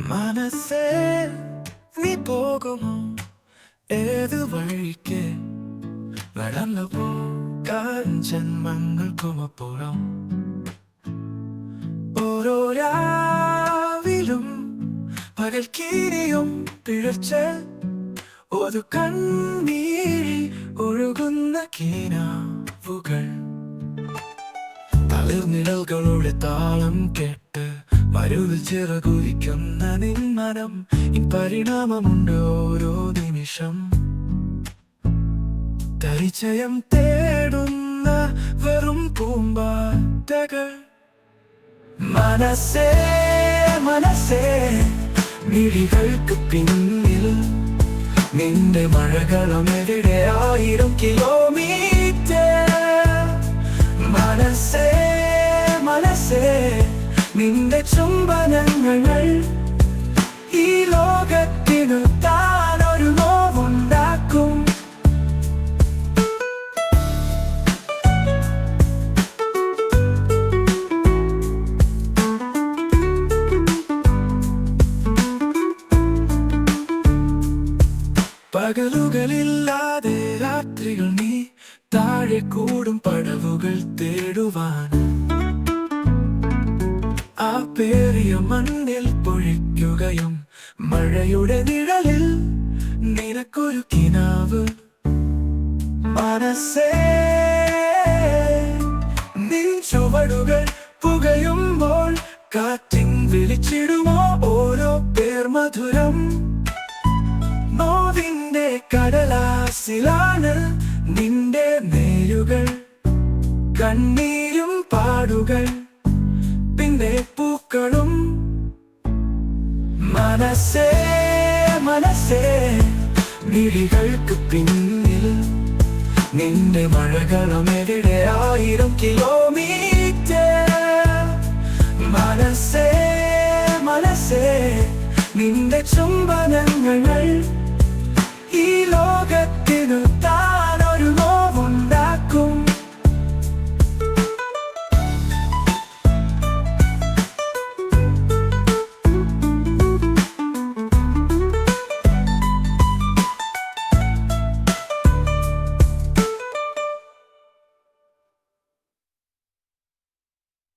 മനസ്സേ നീ പോകുമോ? ഏത് വഴിക്ക്? നടന്നു പോകാൻ ജന്മങ്ങൾക്കുമപ്പുറം ഓരോ രാവിലും പകൽക്കീരിയും പിഴച്ച് ഒരു കണ്ണീരി ഒഴുകുന്ന കീനാവുകൾ. തളിർനിഴൽകളുടെ താളം കേട്ട് മരുവിൽ ചിറകുരിക്കുന്ന നിന്മനം ഈ പരിണാമമുണ്ട് ഓരോ നിമിഷം. പരിചയം തേടുന്ന വെറും പൂമ്പാറ്റകൾ. മനസ്സേ മനസ്സേ മിഴികൾക്ക് പിന്നിൽ. നിന്റെ മഴകളം എവിടെ ആയിരം കിലോമീറ്റർ? മനസ്സേ മനസ്സേ നിന്റെ ചുംബനങ്ങൾ ഈ ലോകത്തിനു താനൊരു നോവുണ്ടാക്കും. പകലുകളില്ലാതെ രാത്രികൾ നീ താഴെ കൂടും പടവുകൾ തേടുവാൻ. ആ പേറിയ മണ്ണിൽ പൊഴിക്കുകയും മഴയുടെ നിഴലിൽ നിനക്കൊരു കിനാവ്. മനസ്സേ ചുവടുകൾ പുകയുമ്പോൾ കാറ്റിൻ വിളിച്ചിടുമോ ഓരോ പേർ മധുരം? നോവിന്റെ കടലാസിലാണ് നിന്റെ നേരുകൾ കണ്ണീരും പാടുകൾ. മനസ്സേ മനസ്സേ മിഴികൾക്ക് പിന്നിൽ. നിന്റെ മഴകളം ആയിരം കിലോമീറ്റർ മനസ്സേ മനസ്സേ നിന്റെ ചുംബനങ്ങൾ ഈ ലോകത്ത്